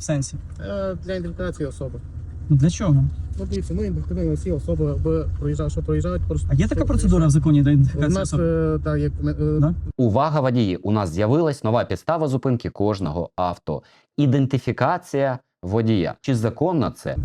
В сенсі. Е, Для ідентифікації особи. Ну для чого? Ну, дивіться, ми ідентифікуємо всі особи, аби проїжджають, що проїжджають. Просто А є така процедура в законі У ідентифікації нас особи? е, так, як е, Да? Увага, водії! У нас з'явилась нова підстава зупинки кожного авто. Ідентифікація водія. Чи законно це?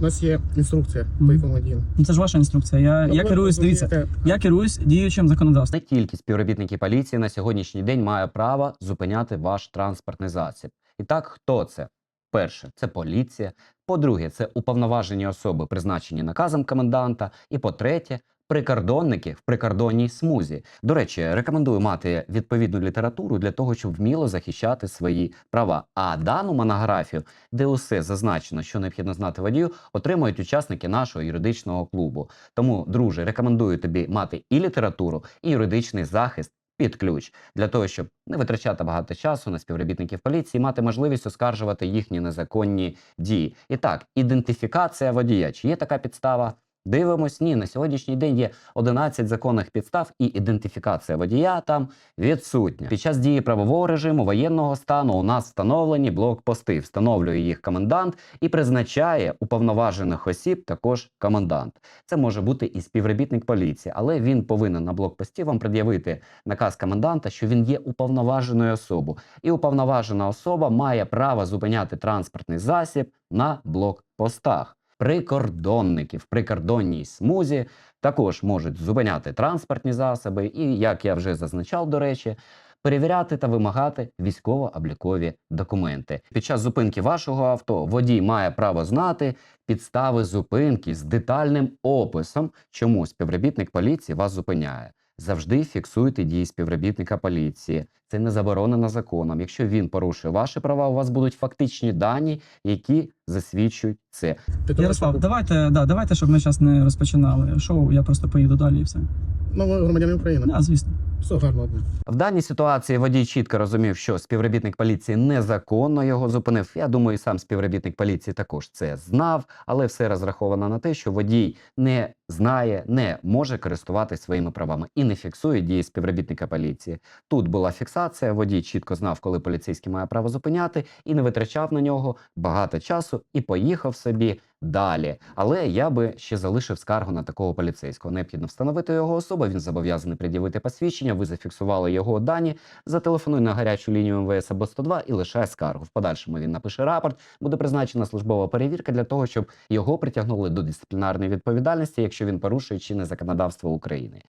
у нас є інструкція Мгм. по якому діям. Ну це ж ваша інструкція. Я, Ну, я ви керуюсь, дивіться, я керуюсь діючим законодавством. Не тільки співробітники поліції на сьогоднішній день мають право зупиняти ваш транспортний засіб. І так, хто це? Перше, це поліція. По-друге, це уповноважені особи, призначені наказом коменданта. І по-третє, прикордонники в прикордонній смузі. До речі, рекомендую мати відповідну літературу для того, щоб вміло захищати свої права. А дану монографію, де усе зазначено, що необхідно знати водію, отримують учасники нашого юридичного клубу. Тому, друже, рекомендую тобі мати і літературу, і юридичний захист під ключ для того, щоб не витрачати багато часу на співробітників поліції, мати можливість оскаржувати їхні незаконні дії. І так, ідентифікація водія. Чи є така підстава? Дивимось, ні, на сьогоднішній день є 11 законних підстав, і ідентифікація водія там відсутня. Під час дії правового режиму воєнного стану у нас встановлені блокпости. Встановлює їх комендант і призначає уповноважених осіб також комендант. Це може бути і співробітник поліції, але він повинен на блокпості вам пред'явити наказ коменданта, що він є уповноваженою особою. І уповноважена особа має право зупиняти транспортний засіб на блокпостах. Прикордонники в прикордонній смузі також можуть зупиняти транспортні засоби, і, як я вже зазначав, до речі, перевіряти та вимагати військово-облікові документи. Під час зупинки вашого авто водій має право знати підстави зупинки з детальним описом, чому співробітник поліції вас зупиняє. Завжди фіксуйте дії співробітника поліції. Це не заборонено законом. Якщо він порушує ваші права, у вас будуть фактичні дані, які засвідчують це. Ярослав, давайте, да, давайте, щоб ми зараз не розпочинали шоу, я просто поїду далі і все. Ну, ви громадяни України. Да, звісно. Все. В даній ситуації водій чітко розумів, що співробітник поліції незаконно його зупинив. Я думаю, сам співробітник поліції також це знав, але все розраховано на те, що водій не знає, не може користуватися своїми правами і не фіксує дії співробітника поліції. Тут була фіксація, водій чітко знав, коли поліцейський має право зупиняти, і не витрачав на нього багато часу і поїхав собі далі. Але я би ще залишив скаргу на такого поліцейського. Необхідно встановити його особу. Він зобов'язаний пред'явити посвідчення. Ви зафіксували його дані. Зателефонуй на гарячу лінію МВС або 102 і лишай скаргу. В подальшому він напише рапорт. Буде призначена службова перевірка для того, щоб його притягнули до дисциплінарної відповідальності, якщо він порушує чинне законодавство України.